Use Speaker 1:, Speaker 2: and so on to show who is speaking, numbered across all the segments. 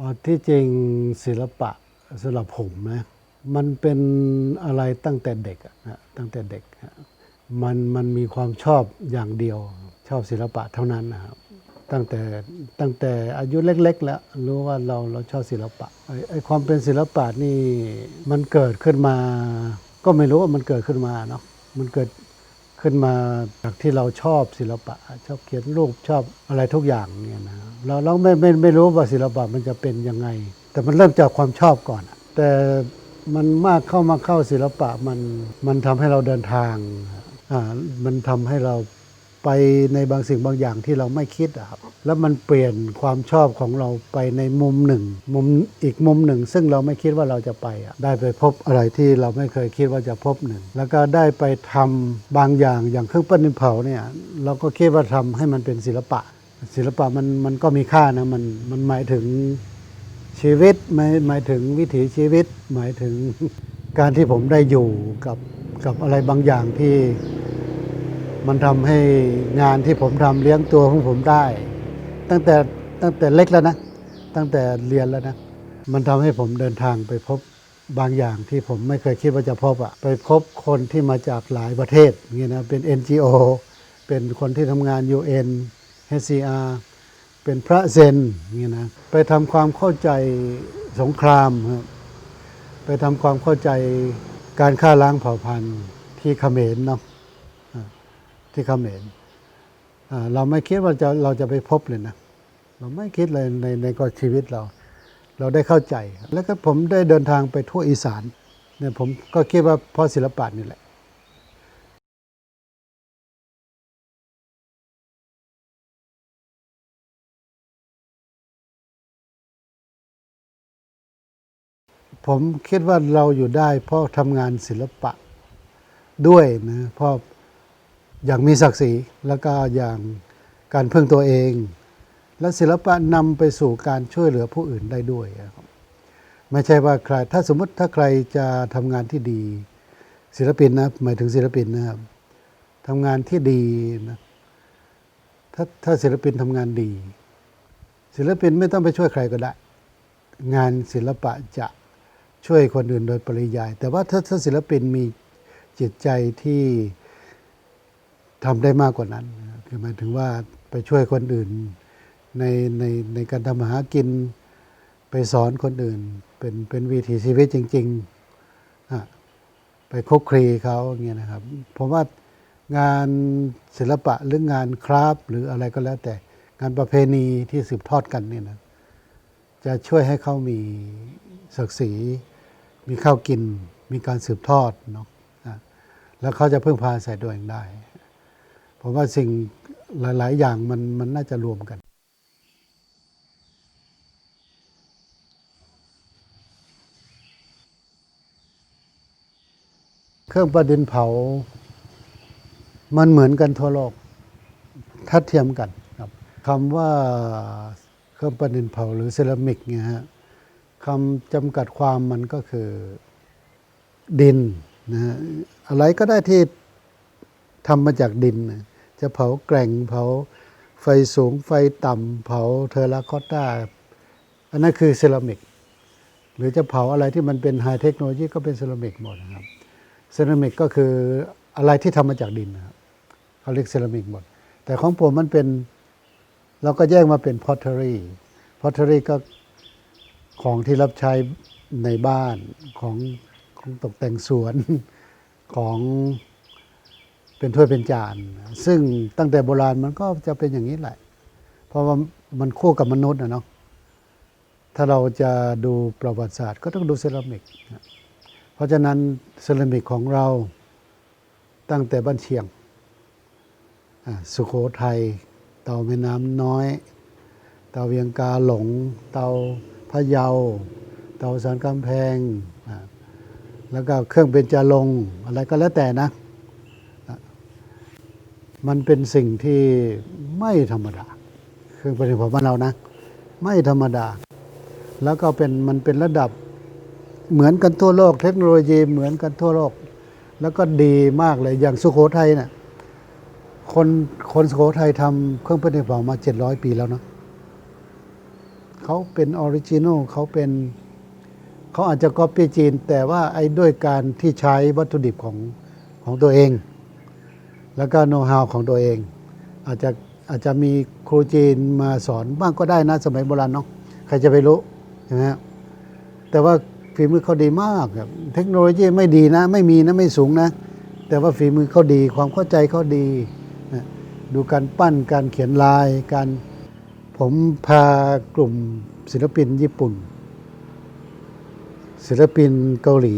Speaker 1: ออที่จริงศิลปะสำหรับผมนะมันเป็นอะไรตั้งแต่เด็กนะตั้งแต่เด็กอะมันมันมีความชอบอย่างเดียว ชอบศิลปะเท่านั้นนะครับตั้งแต่ตั้งแต่อายุเล็ก ๆ แล้วรู้ว่าเราเราชอบศิลปะไอไอ้ความเป็นศิลปะนี่มันเกิดขึ้นมา ก็ไม่รู้ว่ามันเกิดขึ้นมาเนาะมันเกิด ขึ้นมาจากที่เราชอบศิลปะ ชอบเขียนรูปชอบอะไรทุกอย่างเนี่ยนะเราเราไม่ไม่ไม่รู้ว่าศิลปะมันจะเป็นยังไง แต่มันเริ่มจากความชอบก่อน แต่มันมากเข้ามาเข้าศิลปะมันมันทำให้เราเดินทางอ่ามันทำให้เรา ไปในบางสิ่งบางอย่างที่เราไม่คิดครับ แล้วมันเปลี่ยนความชอบของเราไปในมุมหนึ่ง มุมอีกมุมหนึ่ง ซึ่งเราไม่คิดว่าเราจะไปอะได้ไปพบอะไรที่เราไม่เคยคิดว่าจะพบหนึ่ง แล้วก็ได้ไปทำบางอย่างอย่างเครื่องปั้นดินเผาเนี่ยเราก็คิดว่าทำให้มันเป็นศิลปะ ศิลปะมันมันก็มีค่านะมันมันหมายถึงชีวิตหมายหมายถึงวิถีชีวิต หมายถึงการที่ผมได้อยู่กับกับอะไรบางอย่างที่ มันทำให้งานที่ผมทำเลี้ยงตัวของผมได้ ตั้งแต่ตั้งแต่เล็กแล้วนะ ตั้งแต่เรียนแล้วนะ มันทำให้ผมเดินทางไปพบบางอย่างที่ผมไม่เคยคิดว่าจะพบอะไปพบคนที่มาจากหลายประเทศอย่างเงี้นะเป็น NGO เป็นคนที่ทำงาน UN HCR เป็นพระเซนอย่างเงี้นะไปทำความเข้าใจสงครามครับไปทำความเข้าใจการฆ่าล้างเผ่าพันธุ์ที่เขมรเนาะ ที่เขมรอ่าเราไม่คิดว่าจะเราจะไปพบเลยนะ เราไม่คิดเลยในในก็ชีวิตเรา เราได้เข้าใจ แล้วก็ผมได้เดินทางไปทั่วอีสานเนี่ยผมก็คิดว่าเพราะศิลปะนี่แหละผมคิดว่าเราอยู่ได้เพราะทำงานศิลปะด้วยนะเพราะ อย่างมีศักดิ์ศรีแล้วก็อย่างการพึ่งตัวเอง และศิลปะนำไปสู่การช่วยเหลือผู้อื่นได้ด้วยครับไม่ใช่ว่าใครถ้าสมมติถ้าใครจะทำงานที่ดี ศิลปินนะหมายถึงศิลปินนะครับทำงานที่ดีนะถ้าถ้าศิลปินทำงานดี ศิลปินไม่ต้องไปช่วยใครก็ได้ งานศิลปะจะช่วยคนอื่นโดยปริยาย แต่ว่าถ้าถ้าศิลปินมีจิตใจที่ ทำได้มากกว่านั้น คือหมายถึงว่าไปช่วยคนอื่นในในในการทำมาหากินไปสอนคนอื่น เป็นเป็นวิถีชีวิตจริงๆ ไปคุกคลีเขาเงี้ยนะครับ ผมว่างานศิลปะหรืองานคราฟหรืออะไรก็แล้วแต่งานประเพณีที่สืบทอดกันเนี่ยนะจะช่วยให้เขามีศักดิ์ศรี มีข้าวกิน มีการสืบทอดเนาะะแล้วเขาจะพึ่งพาอาศัยตัวเองได้ ผมว่าสิ่งหลาย ๆ อย่างมันมันน่าจะรวมกันเครื่องประดินเผา มันเหมือนกันทั่วโลกทัดเทียมกันครับคำว่าเครื่องประดินเผาหรือเซรามิกเนี่ยฮะคำจำกัดความมันก็คือดินนะอะไรก็ได้ที่ทำมาจากดินนะ จะเผาแกร่งเผาไฟสูงไฟต่ำเผาเทอร์าคอตตาอันนั้นคือเซรามิก หรือจะเผาอะไรที่มันเป็นไฮเทคโนโลยีก็เป็นเซรามิกหมดนะครับเซรามิกก็คืออะไรที่ทำมาจากดินนะครับเขาเรียกเซรามิกหมด แต่ของผมมันเป็นเราก็แยกมาเป็นพอ t เทอรี่พอ t เทอรี่ก็ของที่รับใช้ในบ้านของของตกแต่งสวนของ เป็นถ้วยเป็นจาน ซึ่งตั้งแต่โบราณมันก็จะเป็นอย่างนี้แหละ เพราะว่ามันคู่กับมนุษย์นะเนาะถ้าเราจะดูประวัติศาสตร์ก็ต้องดูเซรามิก เพราะฉะนั้นเซรามิกของเราตั้งแต่บ้านเชียง สุโขทัย เตาแม่น้ำน้อย เตาเวียงกาหลง เตาพะเยา เตาสันกำแพง แล้วก็เครื่องเบญจรงอะไรก็แล้วแต่นะ มันเป็นสิ่งที่ไม่ธรรมดา คือเป็นของบ้านเรานะ ไม่ธรรมดา แล้วก็เป็นมันเป็นระดับเหมือนกันทั่วโลก เทคโนโลยีเหมือนกันทั่วโลก แล้วก็ดีมากเลยอย่างสุโขทัยเนะ่ะคนคนสุโขทัยทำเครื่องประดิษฐ์เผามาเจ็ดร้อยปีแล้วเนาะเขาเป็นออริจินอลเขาเป็นเขาอาจจะก๊อปปี้จีน แต่ว่าไอ้ด้วยการที่ใช้วัตถุดิบของของตัวเอง แล้วก็โน้ตฮาวของตัวเอง อาจจะอาจจะมีครูจีนมาสอนบ้างก็ได้นะสมัยโบราณเนาะใครจะไปรู้ใช่ไหมฮะแต่ว่าฝีมือเขาดีมากครับเทคโนโลยีไม่ดีนะ ไม่มีนะไม่สูงนะ แต่ว่าฝีมือเขาดีความเข้าใจเขาดีนะดูการปั้นการเขียนลายการผมพากลุ่มศิลปินญี่ปุ่น ศิลปินเกาหลี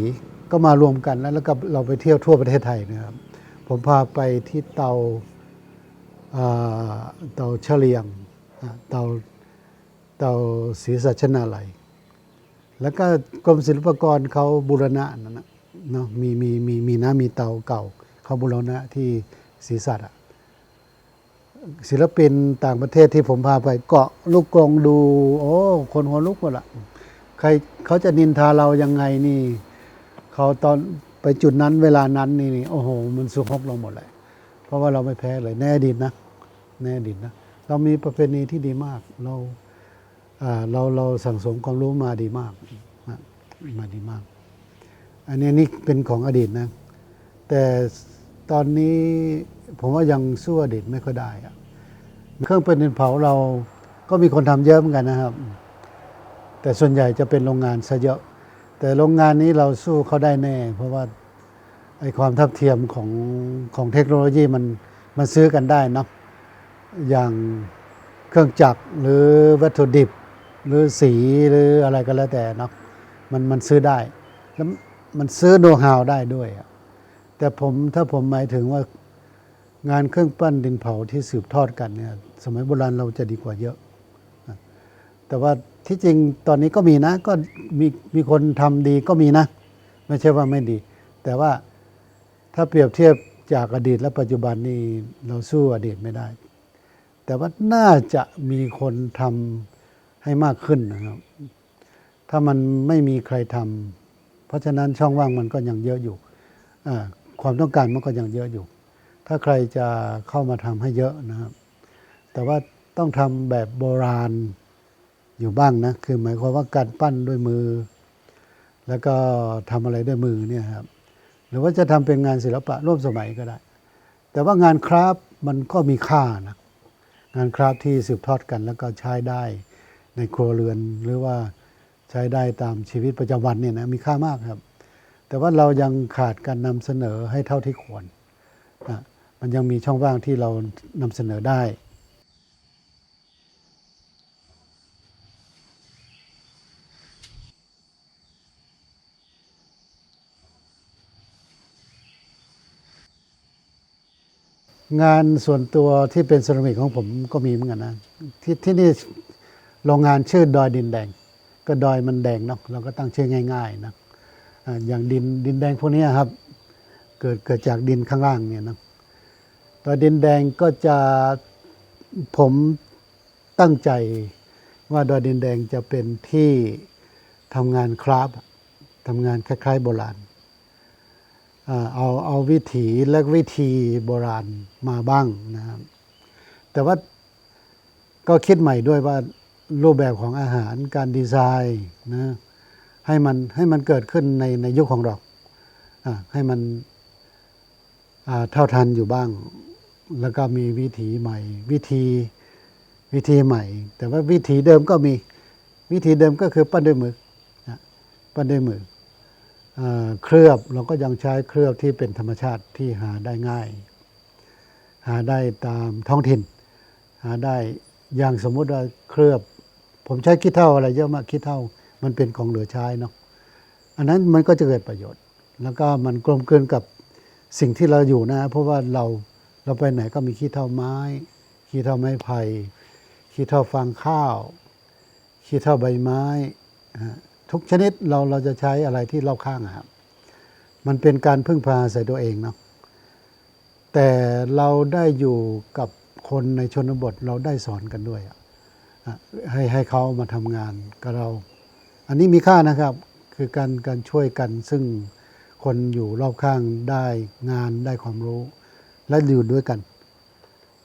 Speaker 1: ก็มารวมกันแล้วแล้วก็เราไปเที่ยวทั่วประเทศไทยนะครับ ผมพาไปที่เตาเตาเฉลียงเตาเตาศรีสัชนาลัย แล้วก็กรมศิลปากรเขาบูรณะนั่นนะเนาะมีมีมีมีนะมีเตาเก่าเขาบูรณะที่ศรีสัตอะศิลปินต่างประเทศที่ผมพาไปเกาะลูกกรงดู โอ้คนหัวลุกหมดละใครเขาจะนินทาเรายังไงนี่เขาตอน ไปจุดนั้นเวลานั้นนี่นี่โอ้โห มันสุขบเราหมดเลย เพราะว่าเราไม่แพ้เลยแน่อดีตนะแน่อดีตนะเรามีประเพณีที่ดีมาก เราเราเราสั่งสมความรู้มาดีมากมาดีมาก อันนี้นี่เป็นของอดีตนะ แต่ตอนนี้ผมว่ายังสู้อดีตไม่ค่อยได้อะเครื่องเป็นดินเผาเราก็มีคนทำเยอะเหมือนกันนะครับ แต่ส่วนใหญ่จะเป็นโรงงานซะเยอะ แต่โรงงานนี้เราสู้เขาได้แน่ เพราะว่าไอความทับเทียมของของเทคโนโลยีมันมันซื้อกันได้นะอย่างเครื่องจักรหรือวัตถุดิบ หรือสีหรืออะไรก็แล้วแต่เนาะมันมันซื้อได้ แล้วมันซื้อโน้ตฮาวได้ด้วย แต่ผมถ้าผมหมายถึงว่างานเครื่องปั้นดินเผาที่สืบทอดกันเนี่ยสมัยโบราณเราจะดีกว่าเยอะ แต่ว่า ที่จริงตอนนี้ก็มีนะก็มีมีคนทำดีก็มีนะ ไม่ใช่ว่าไม่ดี แต่ว่าถ้าเปรียบเทียบจากอดีตและปัจจุบันนี่เราสู้อดีตไม่ได้ แต่ว่าน่าจะมีคนทำให้มากขึ้นนะครับ ถ้ามันไม่มีใครทำเพราะฉะนั้นช่องว่างมันก็ยังเยอะอยู่ความต้องการมันก็ยังเยอะอยู่ ถ้าใครจะเข้ามาทำให้เยอะนะครับ แต่ว่าต้องทำแบบโบราณ อยู่บ้างนะ คือหมายความว่าการปั้นด้วยมือ แล้วก็ทำอะไรด้วยมือเนี่ยครับ หรือว่าจะทำเป็นงานศิลปะร่วมสมัยก็ได้ แต่ว่างานคราฟมันก็มีค่านะ งานคราฟที่สืบทอดกันแล้วก็ใช้ได้ในครัวเรือนหรือว่าใช้ได้ตามชีวิตประจำวันเนี่ยนะมีค่ามากครับ แต่ว่าเรายังขาดการนำเสนอให้เท่าที่ควรนะมันยังมีช่องว่างที่เรานำเสนอได้ งานส่วนตัวที่เป็นเซรามิกของผมก็มีเหมือนกันนะที่ที่นี่โรงงานชื่อดอยดินแดง ก็ดอยมันแดงเนาะเราก็ตั้งชื่อง่ายๆนะอ่าอย่างดินดินแดงพวกนี้ครับ เกิดเกิดจากดินข้างล่างเนี่ยนะดอยดินแดงก็จะผมตั้งใจว่าดอยดินแดงจะเป็นที่ทำงานคราฟทำงานคล้ายๆ โบราณ เอาเอาวิถีและวิธีโบราณมาบ้างนะครับ แต่ว่าก็คิดใหม่ด้วยว่ารูปแบบของอาหารการดีไซน์นะให้มันให้มันเกิดขึ้นในในยุคของเราให้มันเท่าทันอยู่บ้าง แล้วก็มีวิถีใหม่ วิธีวิธีใหม่ แต่ว่าวิถีเดิมก็มีวิธีเดิมก็คือปั้นด้วยมือปั้นด้วยมือ เคลือบเราก็ยังใช้เคลือบที่เป็นธรรมชาติที่หาได้ง่าย หาได้ตามท้องถิ่น หาได้อย่างสมมุติว่าเคลือบ ผมใช้ขี้เถ้าอะไรเยอะมากขี้เถ้ามันเป็นของเหลือใช้เนาะอันนั้นมันก็จะเกิดประโยชน์ แล้วก็มันกลมกลืนกับสิ่งที่เราอยู่นะ เพราะว่าเราเราไปไหนก็มีขี้เถ้าไม้ ขี้เถ้าไม้ไผ่ขี้เถ้าฟางข้าว ขี้เถ้าใบไม้ฮะ ทุกชนิดเราเราจะใช้อะไรที่รอบข้างครับ มันเป็นการพึ่งพาอาศัยตัวเองเนาะแต่เราได้อยู่กับคนในชนบทเราได้สอนกันด้วยอะให้ให้เขามาทำงานกับเรา อันนี้มีค่านะครับคือการการช่วยกันซึ่งคนอยู่รอบข้างได้งานได้ความรู้ และอยู่ด้วยกัน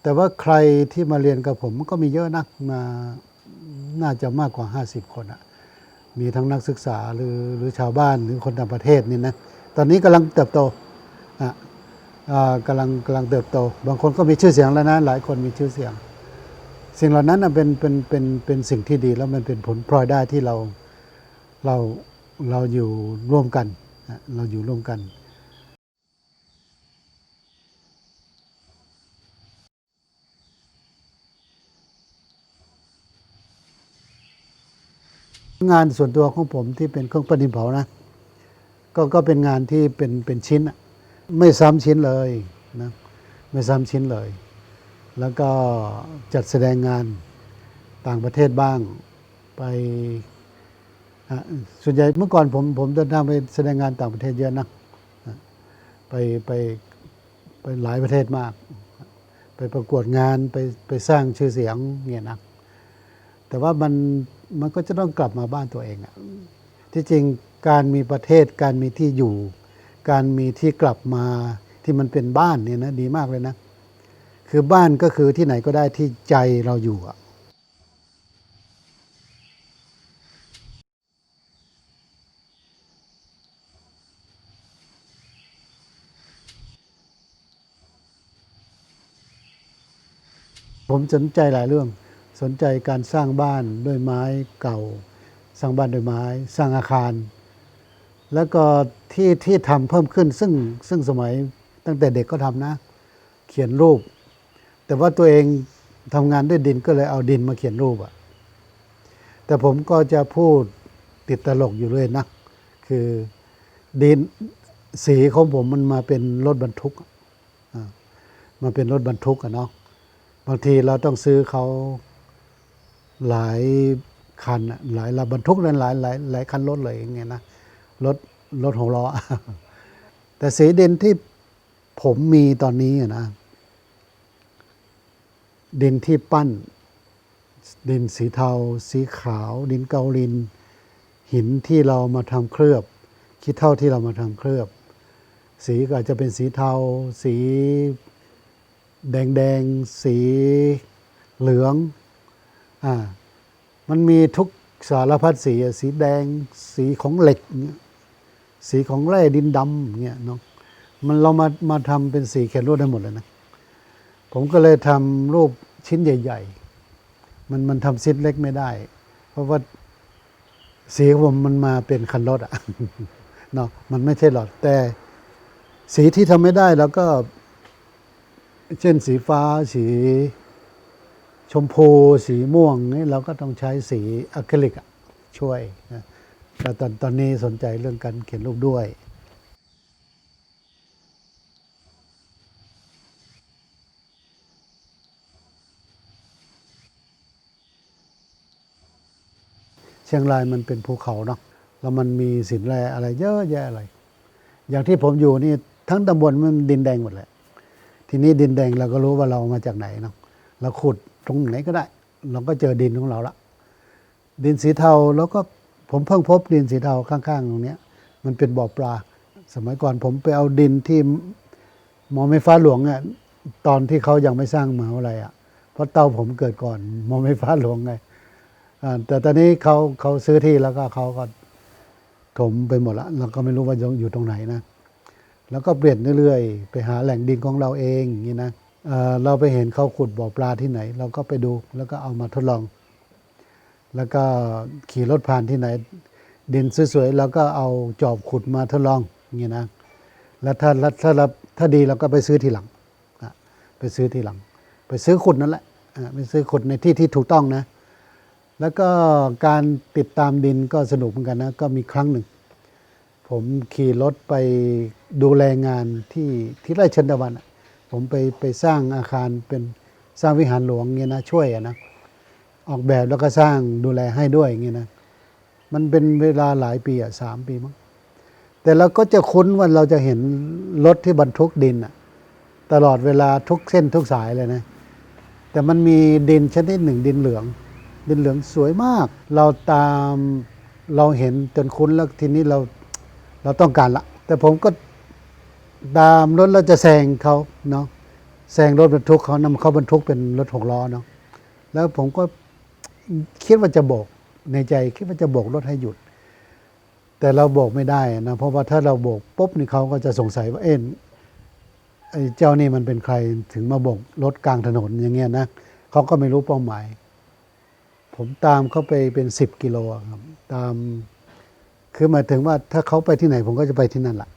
Speaker 1: แต่ว่าใครที่มาเรียนกับผมก็มีเยอะนะมาน่าจะมากกว่า 50 คนอะ มีทั้งนักศึกษาหรือหรือชาวบ้านหรือคนต่างประเทศนี่นะตอนนี้กำลังเติบโตอะกำลังกำลังเติบโต บางคนก็มีชื่อเสียงแล้วนะหลายคนมีชื่อเสียง สิ่งเหล่านั้นเป็นเป็นเป็นเป็นสิ่งที่ดีแล้วมันเป็นผลพลอยได้ที่เราเราเราอยู่ร่วมกัน เราอยู่ร่วมกัน งานส่วนตัวของผมที่เป็นเครื่องประดิษฐ์เผานะก็ก็เป็นงานที่เป็นเป็นชิ้น ไม่ซ้ำชิ้นเลยนะไม่ซ้ำชิ้นเลย แล้วก็จัดแสดงงานต่างประเทศบ้างไปส่วนใหญ่เมื่อก่อนผมผมเดินทางไปแสดงงานต่างประเทศเยอะนะไปไปไปหลายประเทศมาก ไปประกวดงานไปไปสร้างชื่อเสียงเนี่ยนะแต่ว่ามัน มันก็จะต้องกลับมาบ้านตัวเองอะที่จริงการมีประเทศการมีที่อยู่ การมีที่กลับมาที่มันเป็นบ้านเนี่ยนะดีมากเลยนะ คือบ้านก็คือที่ไหนก็ได้ที่ใจเราอยู่อะผมสนใจหลายเรื่อง สนใจการสร้างบ้านด้วยไม้เก่า สร้างบ้านด้วยไม้ สร้างอาคาร แล้วก็ที่ที่ทำเพิ่มขึ้นซึ่งซึ่งสมัยตั้งแต่เด็กก็ทำนะ เขียนรูป แต่ว่าตัวเองทำงานด้วยดินก็เลยเอาดินมาเขียนรูปอะแต่ผมก็จะพูดติดตลกอยู่เลยนะ คือดินสีของผมมันมาเป็นรถบรรทุกมาเป็นรถบรรทุกอะเนาะบางทีเราต้องซื้อเขา หลายคันอะหลายลำบรรทุกนั้นหลายหลายหลายคันรถเลยอย่างเงี้ยนะรถรถหกล้อแต่สีดินที่ผมมีตอนนี้อะนะ ดินที่ปั้น ดินสีเทา สีขาว ดินเกาลิน หินที่เรามาทำเคลือบขี้เท่าที่เรามาทำเคลือบ สีก็อาจจะเป็นสีเทา สีแดงแดงสีเหลือง อ่ามันมีทุกสารพัดสีสีแดงสีของเหล็กเียสีของแร่ดินดำเงี้ยเนาะมันเรามามาทำเป็นสีเขียนรูปได้หมดเลยนะ ผมก็เลยทำรูปชิ้นใหญ่ ๆ มันมันทำชิ้นเล็กไม่ได้ เพราะว่าสีของผมมันมาเป็นคันรถอะเนาะมันไม่ใช่หลอดแต่สีที่ทำไม่ได้แล้วก็ เช่นสีฟ้าสี ชมพูสีม่วงนี่เราก็ต้องใช้สีอะคริลิกช่วยนะแต่ตอนตอนนี้สนใจเรื่องการเขียนรูปด้วยเชียงรายมันเป็นภูเขาเนาะ แล้วมันมีสินแร่อะไรเยอะแยะอะไร อย่างที่ผมอยู่นี่ทั้งตำบลมันดินแดงหมดเลยทีนี้ดินแดงเราก็รู้ว่าเรามาจากไหนเนาะ เราขุด ตรงไหนก็ได้ เราก็เจอดินของเราละดินสีเทาแล้วก็ผมเพิ่งพบดินสีเทาข้างๆตรงนี้มันเป็นบ่อปลา สมัยก่อนผมไปเอาดินที่มอไฟฟ้าหลวงเนี่ยตอนที่เขายังไม่สร้างมหาวิทยาลัยอะเพราะเต้าผมเกิดก่อนมอไฟฟ้าหลวงไงแต่ตอนนี้เขาเขาซื้อที่แล้วก็เขาก็ถมไปหมดละเราก็ไม่รู้ว่าอยู่ตรงไหนนะ แล้วก็เปลี่ยนเรื่อยๆ ไปหาแหล่งดินของเราเองอย่างนี้นะ เราไปเห็นเขาขุดบ่อปลาที่ไหน เราก็ไปดูแล้วก็เอามาทดลอง แล้วก็ขี่รถผ่านที่ไหน ดินสวยๆเราก็เอาจอบขุดมาทดลองอย่างนี้นะแล้วถ้าถ้าถ้าดีเราก็ไปซื้อทีหลังไปซื้อทีหลัง ไปซื้อขุดนั่นแหละไปซื้อขุดในที่ที่ถูกต้องนะ แล้วก็การติดตามดินก็สนุกเหมือนกันนะก็มีครั้งหนึ่ง ผมขี่รถไปดูแลงานที่ที่ไร่ชนตะวันอะ ผมไปไปสร้างอาคารเป็นสร้างวิหารหลวงเงี้ยนะช่วยอะนะออกแบบแล้วก็สร้างดูแลให้ด้วยอย่างเงี้ยนะมันเป็นเวลาหลายปีอะสามปีมั้งแต่เราก็จะคุ้นว่าเราจะเห็นรถที่บรรทุกดินอะตลอดเวลาทุกเส้นทุกสายเลยนะแต่มันมีดินชนิดหนึ่งดินเหลือง ดินเหลืองสวยมาก เราตามเราเห็นจนคุ้นแล้วทีนี้เราเราต้องการละ แต่ผมก็ ตามรถแล้วจะแซงเขาเนาะแซงรถบรรทุกเขานำเขาบรรทุกเป็นรถหกล้อเนาะแล้วผมก็คิดว่าจะโบกในใจคิดว่าจะโบกรถให้หยุด แต่เราโบกไม่ได้นะเพราะว่าถ้าเราโบกปุ๊บนี่เขาก็จะสงสัยว่าเอ็นไอ้เจ้านี่มันเป็นใครถึงมาโบกรถกลางถนนอย่างเงี้ยนะเขาก็ไม่รู้เป้าหมาย ผมตามเขาไปเป็นสิบกิโลครับตาม คือหมายถึงว่าถ้าเขาไปที่ไหนผมก็จะไปที่นั่นแหละ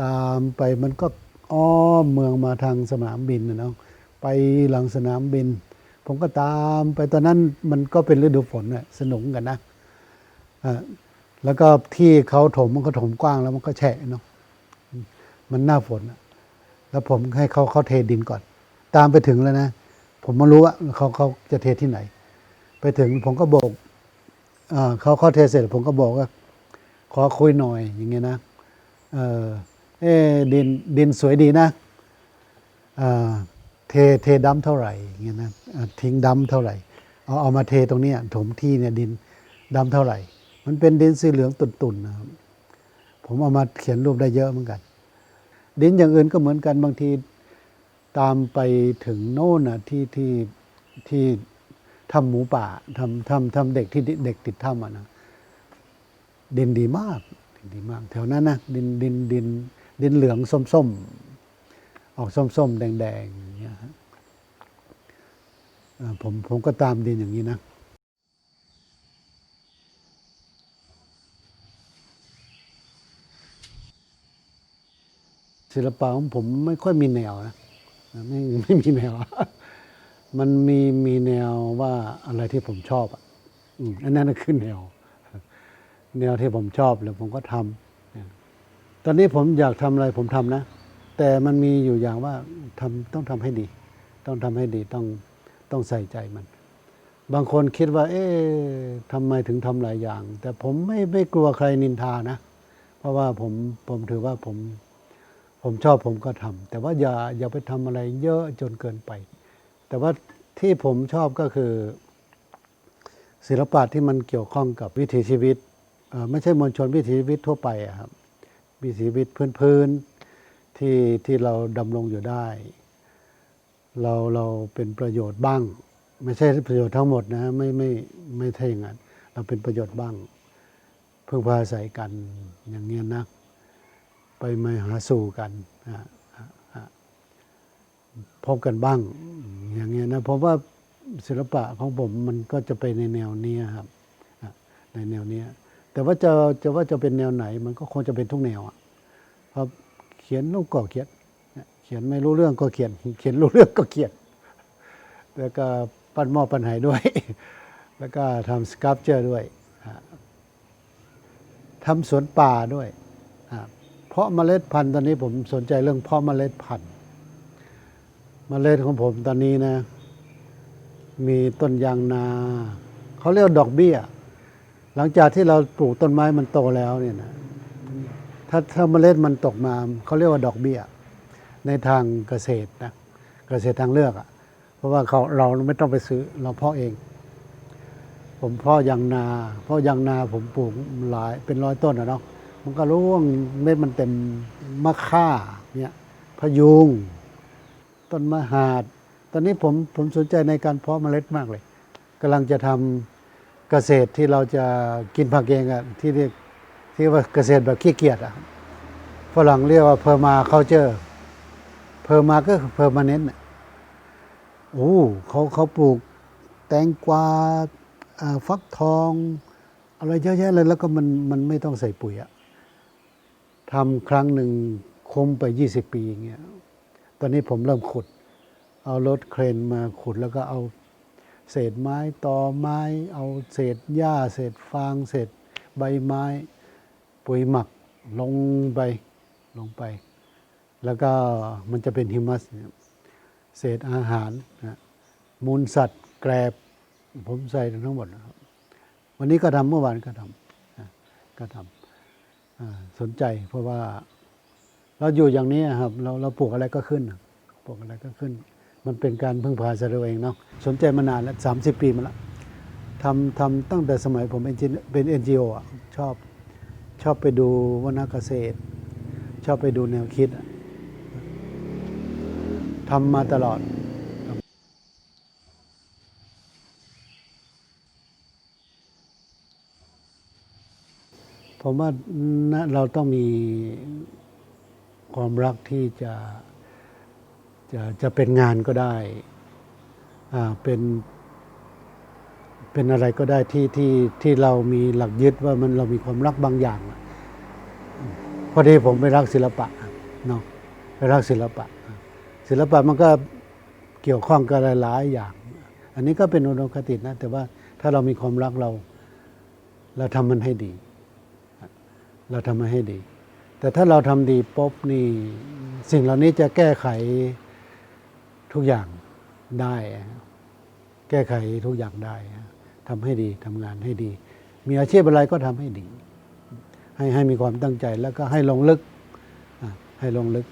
Speaker 1: ตามไปมันก็อ้อมเมืองมาทางสนามบินนะเนาะไปหลังสนามบิน ผมก็ตามไปตอนนั้นมันก็เป็นฤดูฝนน่ะสนุกกันนะอ่าแล้วก็ที่เขาถมมันก็ถมกว้างแล้วมันก็แฉะเนาะมันหน้าฝนแล้วผมให้เขาเขาเทดินก่อน ตามไปถึงแล้วนะ ผมไม่รู้ว่าเขาเขาจะเทที่ไหน ไปถึงผมก็บอกอ่าเขาเขาเทเสร็จ ผมก็บอกว่าขอคุยหน่อยอย่างเงี้ยนะเออ เอะดินดินสวยดีนะอ่าเทเทดำเท่าไหร่เงี้ยนะทิ้งดำเท่าไหร่เอาเอามาเทตรงนี้ถมที่เนี่ยดินดำเท่าไหร่ มันเป็นดินสีเหลืองตุ่นๆนะครับผมเอามาเขียนรูปได้เยอะเหมือนกัน ดินอย่างอื่นก็เหมือนกันบางทีตามไปถึงโน่นนะที่ที่ที่ทำหมูป่าทำทำทำเด็กที่เด็กติดถ้ำอะนะดินดีมากดินดีมาก แถวนั้นนะดินดินดินดิน ดินเหลืองส้มส้มๆออกส้มส้มๆแดงแดงๆอย่างเงี้ยผมผมก็ตามดินอย่างนี้นะศิลปะของผมไม่ค่อยมีแนวนะไม่ไม่มีแนว มันมีมีแนวว่าอะไรที่ผมชอบอะอันนั้นคือแนว แนวที่ผมชอบแล้วผมก็ทำ ตอนนี้ผมอยากทำอะไรผมทำนะ แต่มันมีอยู่อย่างว่าทำต้องทำให้ดี ต้องทำให้ดีต้องต้องใส่ใจมัน บางคนคิดว่า เอ๊ะทำไมถึงทำหลายอย่าง แต่ผมไม่ไม่กลัวใครนินทานะ เพราะว่าผมผมถือว่าผม ผมชอบผมก็ทำแต่ว่าอย่าอย่าไปทำอะไรเยอะจนเกินไป แต่ว่าที่ผมชอบก็คือ ศิลปะที่มันเกี่ยวข้องกับวิถีชีวิตไม่ใช่มวลชนวิถีชีวิตทั่วไปอะครับ วิถีชีวิตพื้นๆที่ที่เราดำรงอยู่ได้ เราเราเป็นประโยชน์บ้าง ไม่ใช่ประโยชน์ทั้งหมดนะไม่ไม่ไม่ใช่อย่างนั้นเราเป็นประโยชน์บ้าง เพึ่งพาอาศัยกันอย่างเงี้ยนะ ไปมาหาสู่กันอะพบกันบ้างอย่างเงี้ยนะผมว่าศิลปะของผมมันก็จะไปในแนวเนี้ยครับในแนวเนี้ย แต่ว่าจะจะว่าจะเป็นแนวไหน มันก็คงจะเป็นทุกแนวอะเพราะเขียนรูปก็เขียนเขียนไม่รู้เรื่องก็เขียน เขียนรู้เรื่องก็เขียน แล้วก็ปั้นหม้อปั้นไหด้วย แล้วก็ทำสครับเจอร์ด้วยทำสวนป่าด้วยเพราะเมล็ดพันธุ์ตอนนี้ผมสนใจเรื่องเพาะเมล็ดพันธุ์เมล็ดของผมตอนนี้นะ มีต้นยางนา เขาเรียกว่าดอกเบี้ย หลังจากที่เราปลูกต้นไม้มันโตแล้วเนี่ยนะถ้าถ้าเมล็ดมันตกมาเขาเรียกว่าดอกเบี้ย ในทางเกษตรนะเกษตรทางเลือกอะ่ะ เพราะว่าเขาเราไม่ต้องไปซื้อเราเพาะเอง ผมเพาะยางนาเพาะยางนาผมปลูกหลายเป็นร้อยต้นอะเนาะมันก็ร่วงเม็ดมันเต็มมะค่าเนี่ยพะยุง ต้นมะหาด ตอนนี้ผมผมสนใจในการเพาะเมล็ดมากเลยกำลังจะทำ เกษตรที่เราจะกินผักเองอะที่เรียกที่ว่าเกษตรแบบขี้เกียจอะฝรั่งเรียกว่าเพอร์มาเคาเจอร์เพอร์มาก็เพอร์มาเนนต์โอ้เขาเขาปลูกแตงกวาอ่าฟักทองอะไรเยอะแยะเลยแล้วก็มันมันไม่ต้องใส่ปุ๋ยอะทำครั้งหนึ่งคุ้มไป 20 ปีอย่างเงี้ยตอนนี้ผมเริ่มขุด เอารถเครนมาขุดแล้วก็เอา เศษไม้ตอไม้ เอาเศษหญ้า เศษฟาง เศษใบไม้ ปุ๋ยหมักลงไปลงไป แล้วก็มันจะเป็นฮิมัส เศษอาหารนะมูลสัตว์ แกรบผมใส่ทั้งหมดนะครับ วันนี้ก็ทำเมื่อวานก็ทำนะก็ทำสนใจเพราะว่าเราอยู่อย่างนี้ครับ เราเราปลูกอะไรก็ขึ้นปลูกอะไรก็ขึ้น มันเป็นการพึ่งพาตัวเองเนาะสนใจมานานแล้วสามสิบปีมาละทำทำตั้งแต่สมัยผมเป็นเอ็นจีโออะชอบชอบไปดูวนาเกษตร ชอบไปดูแนวคิดทำมาตลอดผมว่าเราต้องมีความรักที่จะ จะจะเป็นงานก็ได้เป็นเป็นอะไรก็ได้ที่ที่ที่เรามีหลักยึดว่ามันเรามีความรักบางอย่าง พอดีผมไปรักศิลปะเนาะไปรักศิลปะ ศิลปะมันก็เกี่ยวข้องกับหลายอย่าง อันนี้ก็เป็นอุดมคตินะ แต่ว่าถ้าเรามีความรักเรา เราทำมันให้ดี เราทำมันให้ดี แต่ถ้าเราทำดีปุ๊บนี่สิ่งเหล่านี้จะแก้ไข ทุกอย่างได้ แก้ไขทุกอย่างได้ทำให้ดีทำงานให้ดี มีอาชีพอะไรก็ทำให้ดี ให้ให้มีความตั้งใจแล้วก็ให้ลงลึกให้ลงลึก